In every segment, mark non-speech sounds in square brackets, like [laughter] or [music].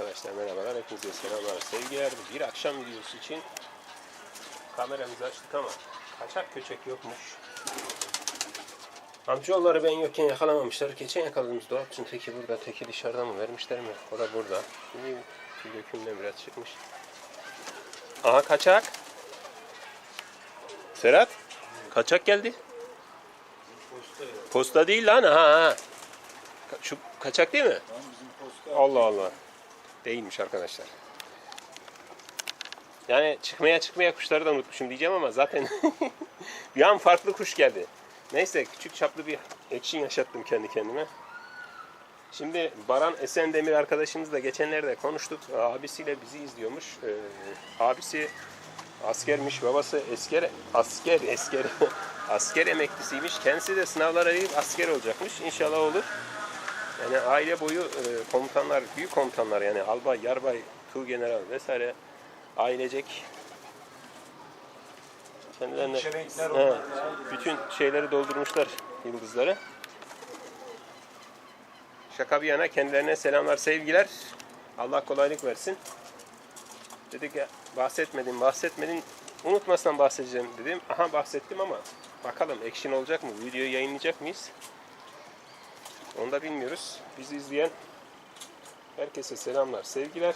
Arkadaşlar merhabalar. Hepinize selamlar, sevgiler. Bir akşam videosu için kameramızı açtık ama kaçak köçek yokmuş. Amcaoğulları ben yokken yakalamamışlar. Geçen yakaladığımız dolapçının teki burada, teki dışarıda mı vermişler mi? O da burada. Şimdi dökümden biraz çıkmış. Aha kaçak. Serhat. Kaçak geldi. Posta değil lan. Ha Şu kaçak değil mi? Allah Allah. Değilmiş arkadaşlar. Yani çıkmaya çıkmaya kuşları da unutmuşum diyeceğim ama zaten [laughs] bir an farklı kuş geldi. Neyse küçük çaplı bir action yaşattım kendi kendime. Şimdi Baran Esendemir arkadaşımızla geçenlerde konuştuk. Abisiyle bizi izliyormuş. Ee, abisi askermiş, babası esker, asker, esker, [laughs] asker emeklisiymiş. Kendisi de sınavlara girip asker olacakmış. İnşallah olur. Yani aile boyu e, komutanlar, büyük komutanlar yani albay, yarbay, tuğgeneral vesaire ailecek kendilerine He, bütün şeyleri doldurmuşlar yıldızları. Şaka bir yana kendilerine selamlar, sevgiler. Allah kolaylık versin. Dedik ya bahsetmedim, bahsetmedin. Unutmasam bahsedeceğim dedim. Aha bahsettim ama bakalım action olacak mı? Videoyu yayınlayacak mıyız? Onu da bilmiyoruz. Bizi izleyen herkese selamlar, sevgiler.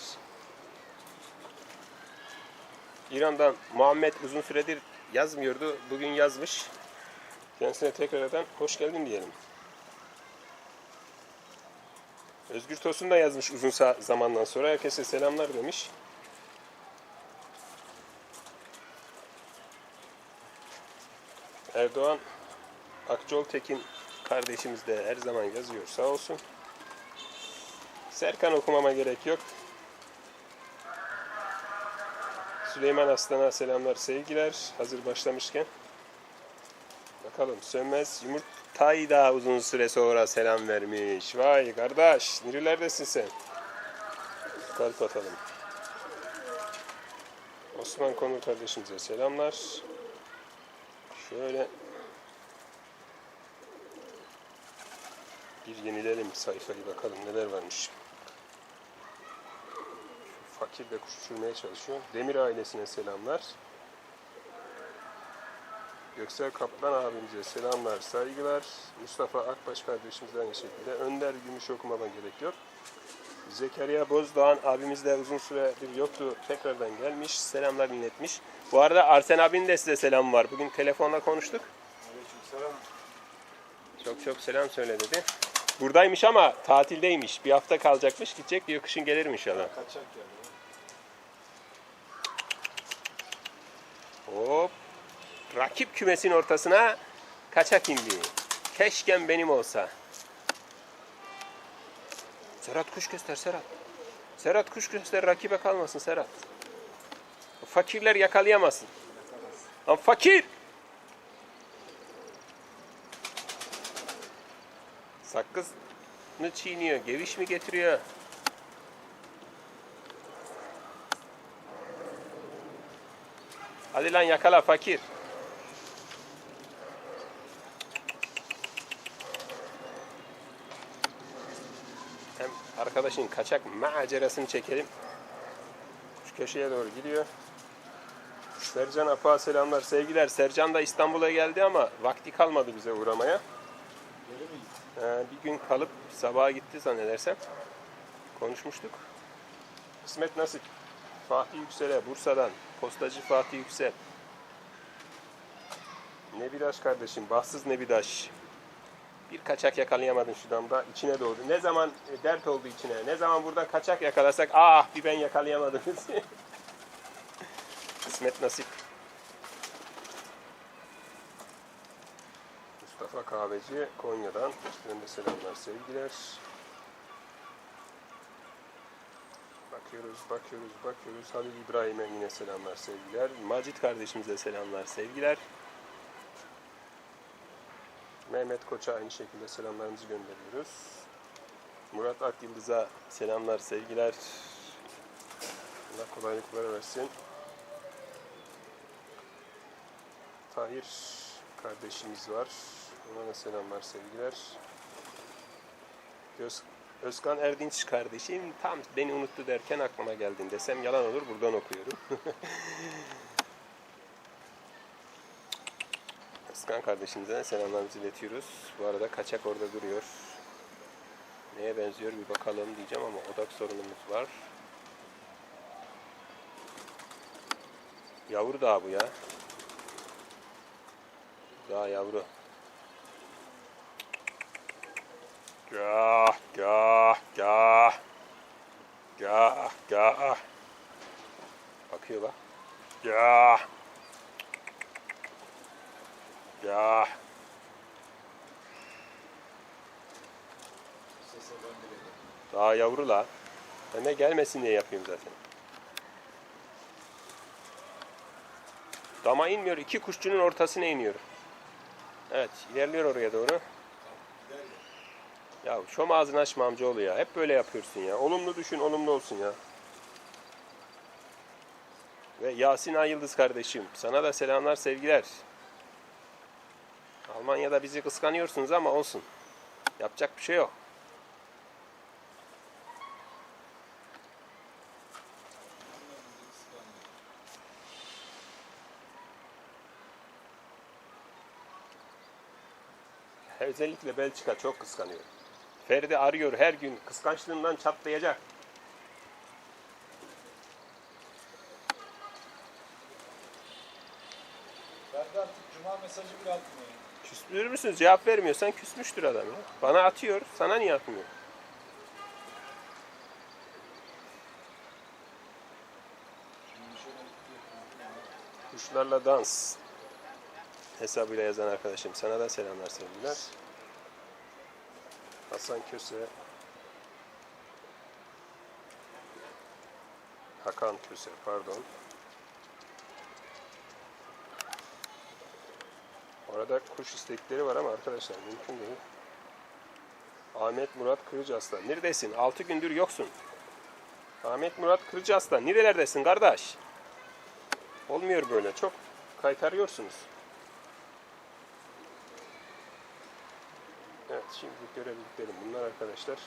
İran'dan Muhammed uzun süredir yazmıyordu. Bugün yazmış. Kendisine tekrardan hoş geldin diyelim. Özgür Tosun da yazmış uzun zamandan sonra. Herkese selamlar demiş. Erdoğan Akçol Tekin kardeşimiz de her zaman yazıyor sağ olsun. Serkan okumama gerek yok. Süleyman Aslan'a selamlar, sevgiler. Hazır başlamışken. Bakalım sönmez yumurtayı da uzun süre sonra selam vermiş. Vay kardeş, nerelerdesin sen? Kalp atalım. Osman Konur kardeşimize selamlar. Şöyle bir yenilelim sayfayı bakalım neler varmış. Şu fakir de kuş uçurmaya çalışıyor. Demir ailesine selamlar. Göksel Kaplan abimize selamlar, saygılar. Mustafa Akbaş kardeşimize aynı şekilde. Önder Gümüş okumama gerek yok. Zekeriya Bozdoğan abimiz de uzun süredir yoktu. Tekrardan gelmiş. Selamlar dinletmiş. Bu arada Arsen abinin de size selam var. Bugün telefonla konuştuk. Aleykümselam. Çok çok selam söyle dedi. Buradaymış ama tatildeymiş. Bir hafta kalacakmış. Gidecek diyor kışın gelirim inşallah. Kaçak geldi. Hop. Rakip kümesin ortasına kaçak indi. Keşkem benim olsa. Serhat kuş göster Serhat. Serhat kuş göster rakibe kalmasın Serhat. Fakirler yakalayamasın. Lan fakir. Sakız mı çiğniyor? Geviş mi getiriyor? Hadi lan yakala fakir. Hem arkadaşın kaçak macerasını çekelim. Şu köşeye doğru gidiyor. Sercan Apa selamlar, sevgiler. Sercan da İstanbul'a geldi ama vakti kalmadı bize uğramaya. Geri mi gitti? Ee, bir gün kalıp sabaha gitti zannedersem. Konuşmuştuk. Kısmet nasip. Fatih Yüksel'e Bursa'dan. Postacı Fatih Yüksel. Nebidaş kardeşim. Bahtsız Nebidaş. Bir kaçak yakalayamadın şu damda. içine doğdu. Ne zaman e, dert oldu içine. Ne zaman burada kaçak yakalasak ah bir ben yakalayamadım. [laughs] Kısmet nasip. Mustafa Kahveci Konya'dan. Üstlerinde selamlar, sevgiler. Bakıyoruz, bakıyoruz, bakıyoruz. Halil İbrahim'e yine selamlar, sevgiler. Macit kardeşimize selamlar, sevgiler. Mehmet Koç'a aynı şekilde selamlarımızı gönderiyoruz. Murat Akyıldız'a selamlar, sevgiler. Allah kolaylıklar versin. Tahir kardeşimiz var. Ona selamlar, sevgiler. Göz Özkan Erdinç kardeşim tam beni unuttu derken aklıma geldin desem yalan olur buradan okuyorum. [laughs] Özkan kardeşimize selamlarımızı iletiyoruz. Bu arada kaçak orada duruyor. Neye benziyor bir bakalım diyeceğim ama odak sorunumuz var. Yavru daha bu ya. Daha yavru. Gah gah gah. Gah gah. Bakıyor bak. Gah. Gah. Daha yavru la. Ben gelmesin diye yapıyorum zaten. Dama inmiyor. iki kuşçunun ortasına iniyor. Evet. ilerliyor oraya doğru. Ya. Şom ağzını açma amcaoğlu ya. Hep böyle yapıyorsun ya. Olumlu düşün, olumlu olsun ya. Ve Yasin Ay Yıldız kardeşim. Sana da selamlar, sevgiler. Almanya'da bizi kıskanıyorsunuz ama olsun. Yapacak bir şey yok. Özellikle Belçika çok kıskanıyor. Ferdi arıyor her gün. Kıskançlığından çatlayacak. De artık cuma mesajı bile atmıyorum. Küsmür müsünüz? Cevap vermiyorsan küsmüştür adam ya. Bana atıyor. Sana niye atmıyor? Kuşlarla dans hesabıyla yazan arkadaşım. Sana da selamlar sevgiler. Hasan Köse. Hakan Köse pardon. Orada kuş istekleri var ama arkadaşlar mümkün değil. Ahmet Murat Kırıcı Aslan. Neredesin? 6 gündür yoksun. Ahmet Murat Kırıcı Aslan. Nerelerdesin kardeş? Olmuyor böyle. Çok kaytarıyorsunuz. Evet şimdi görebildiklerim bunlar arkadaşlar.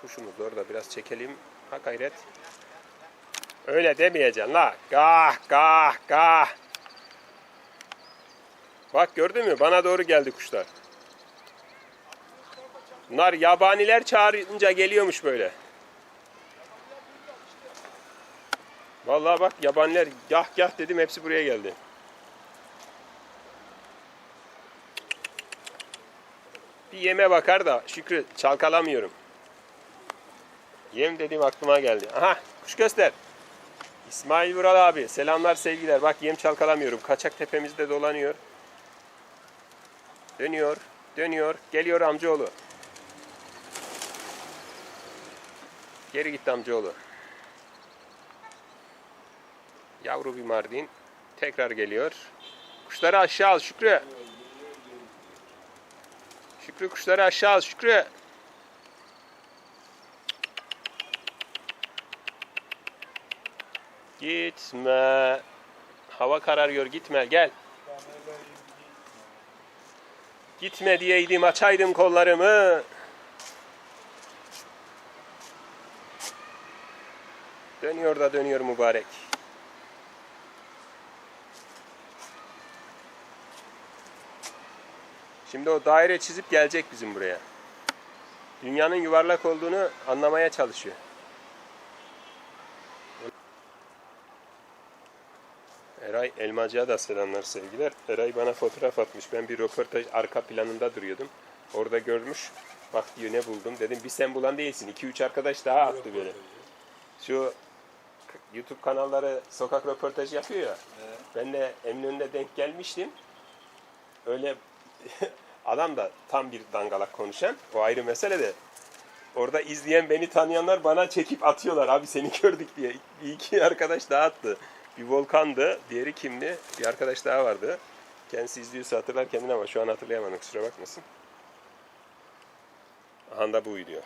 Kuşumuzu orada biraz çekelim. Ha gayret. Öyle demeyeceksin la. Gah gah gah. Bak gördün mü? Bana doğru geldi kuşlar. Bunlar yabaniler çağırınca geliyormuş böyle. Vallahi bak yabaniler gah gah dedim hepsi buraya geldi. Bir yeme bakar da Şükrü çalkalamıyorum. Yem dediğim aklıma geldi. Aha kuş göster. İsmail Vural abi selamlar sevgiler. Bak yem çalkalamıyorum. Kaçak tepemizde dolanıyor. Dönüyor, dönüyor. Geliyor amcaoğlu. Geri gitti amcaoğlu. Yavru bir mardin. Tekrar geliyor. Kuşları aşağı al Şükrü. Şükrü kuşları aşağı al Şükrü. Gitme. Hava kararıyor gitme gel. Gitme diyeydim açaydım kollarımı. Dönüyor da dönüyor mübarek. Şimdi o daire çizip gelecek bizim buraya. Dünyanın yuvarlak olduğunu anlamaya çalışıyor. Eray Elmacı'ya da selamlar sevgiler. Eray bana fotoğraf atmış. Ben bir röportaj arka planında duruyordum. Orada görmüş. Bak diyor ne buldum. Dedim bir sen bulan değilsin. 2-3 arkadaş daha attı böyle. Şu YouTube kanalları sokak röportajı yapıyor ya. Evet. Ben de Eminönü'nde denk gelmiştim. Öyle [laughs] adam da tam bir dangalak konuşan. O ayrı mesele de. Orada izleyen beni tanıyanlar bana çekip atıyorlar. Abi seni [laughs] gördük diye. Bir iki arkadaş daha attı. Bir Volkan'dı. Diğeri kimdi? Bir arkadaş daha vardı. Kendisi izliyorsa hatırlar kendini ama şu an hatırlayamadım. Kusura bakmasın. Aha da bu video.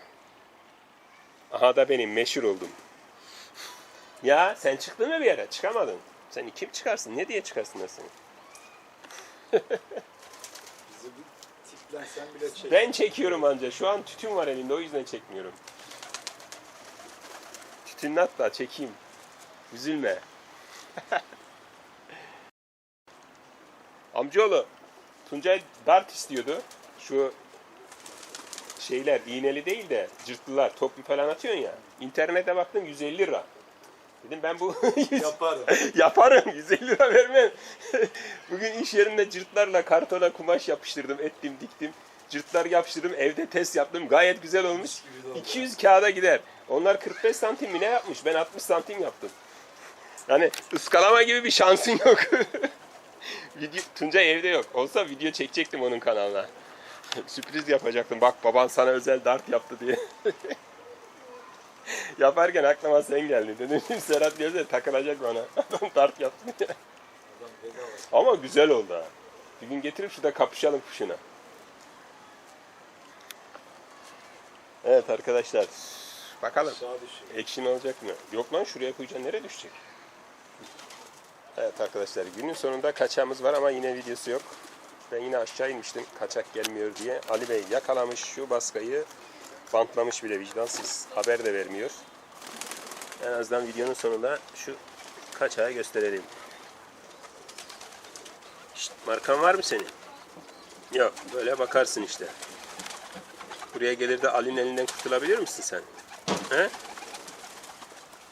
Aha da benim meşhur oldum. Ya sen çıktın mı bir yere? Çıkamadın. Sen kim çıkarsın? Ne diye çıkarsın seni? [laughs] Tiplensen bile çek. Ben çekiyorum anca. Şu an tütün var elinde o yüzden çekmiyorum. Tütününü hatta çekeyim. Üzülme. [laughs] Amcaoğlu Tuncay dart istiyordu. Şu şeyler iğneli değil de cırtlılar toplu falan atıyorsun ya. İnternete baktım 150 lira. Dedim ben bu [laughs] Yaparım. Yaparım. 150 lira vermem. [laughs] Bugün iş yerinde cırtlarla kartona kumaş yapıştırdım. Ettim, diktim. Cırtlar yapıştırdım. Evde test yaptım. Gayet güzel olmuş. Mis gibi de oldu. 200 kağıda gider. Onlar 45 santim mi ne yapmış? Ben 60 santim yaptım. Yani ıskalama gibi bir şansın yok. [laughs] video, Tuncay evde yok. Olsa video çekecektim onun kanalına. Sürpriz yapacaktım. Bak baban sana özel dart yaptı diye. [laughs] Yaparken aklıma sen geldin. Dedim Serhat diyorsa takılacak bana. [laughs] Adam dart yaptı diye. [laughs] Ama güzel oldu ha. Bir gün getirip şurada kapışalım kuşuna. Evet arkadaşlar. Bakalım. Action olacak mı? Yok lan şuraya koyacaksın. Nereye düşecek? Evet arkadaşlar günün sonunda kaçağımız var ama yine videosu yok. Ben yine aşağı inmiştim kaçak gelmiyor diye. Ali Bey yakalamış şu baskayı bantlamış bile vicdansız. Haber de vermiyor. En azından videonun sonunda şu kaçağı gösterelim. Şşt, markan var mı senin? Yok böyle bakarsın işte. Buraya gelir de Ali'nin elinden kurtulabilir misin sen? He?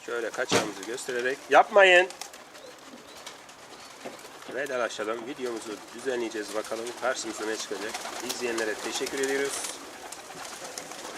Şöyle kaçağımızı göstererek yapmayın. Vedalaşalım. Videomuzu düzenleyeceğiz bakalım karşımıza ne çıkacak. İzleyenlere teşekkür ediyoruz.